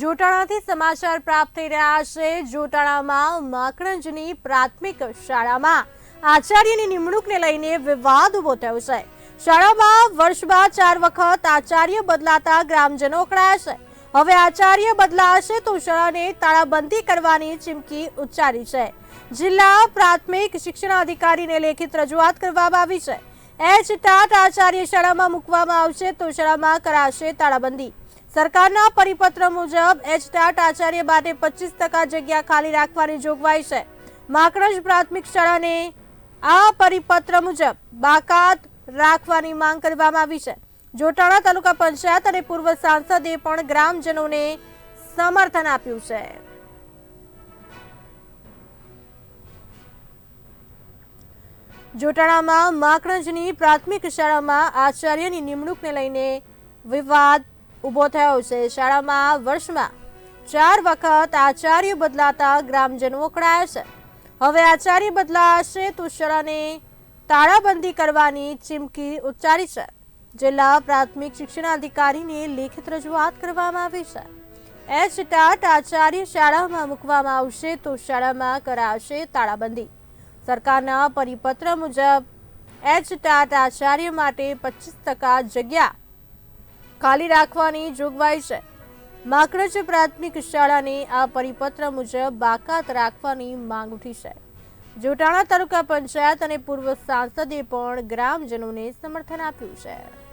જોટાણાથી સમાચાર પ્રાપ્ત થઈ રહ્યા છે. જોટાણામાં માકણંજની પ્રાથમિક શાળામાં આચાર્યની નિમણૂકને લઈને વિવાદ ઊભો થયો છે. શાળામાં વર્ષમાં ચાર વખત આચાર્ય બદલાતા ગ્રામજનો અકળાયા છે. હવે આચાર્ય બદલાશે તો શાળાને તાળાબંધી કરવાની ચીમકી ઉચ્ચારી છે. જિલ્લા પ્રાથમિક શિક્ષણ અધિકારીને લેખિત રજૂઆત કરવામાં આવી છે. એચ ટાટ આચાર્ય શાળામાં મૂકવામાં આવશે તો શાળામાં કરાશે તાળાબંધી. સરકારના પરિપત્ર મુજબ એચટાટ આચાર્ય માટે પચીસ ટકા જગ્યા ખાલી રાખવાની જોગવાઈ છે. માકડજ પ્રાથમિક શાળાને આ પરિપત્ર મુજબ બાકાત રાખવાની માંગ કરવામાં આવી છે. જોટાણા તાલુકા પંચાયત અને પૂર્વ સાંસદે પણ ગ્રામજનોને સમર્થન આપ્યું છે. જોટાણામાં માકણજની પ્રાથમિક શાળામાં આચાર્યની નિમણૂકને લઈને વિવાદ ઊભો થયો છે. શાળામાં વર્ષમાં ચાર વખત આચાર્ય બદલાતા ગ્રામજનો અકળાયા છે. હવે આચાર્ય બદલાશે તો શાળાને તાળાબંધી કરવાની ચીમકી ઉચ્ચારી છે. જિલ્લા પ્રાથમિક શિક્ષણ અધિકારીને લેખિત રજૂઆત કરવામાં આવી છે. એચ ટાટ આચાર્ય શાળામાં મૂકવામાં આવશે તો શાળામાં કરાશે તાળાબંધી. સરકારના પરિપત્ર મુજબ એચ ટાટ આચાર્ય માટે પચીસ ટકા જગ્યા ખાલી રાખવાની જોગવાઈ છે. માકડજ પ્રાથમિક શાળાને આ પરિપત્ર મુજબ બાકાત રાખવાની માંગ ઉઠી છે. જોટાણા તાલુકા પંચાયત અને પૂર્વ સાંસદે પણ ગ્રામજનોને સમર્થન આપ્યું છે.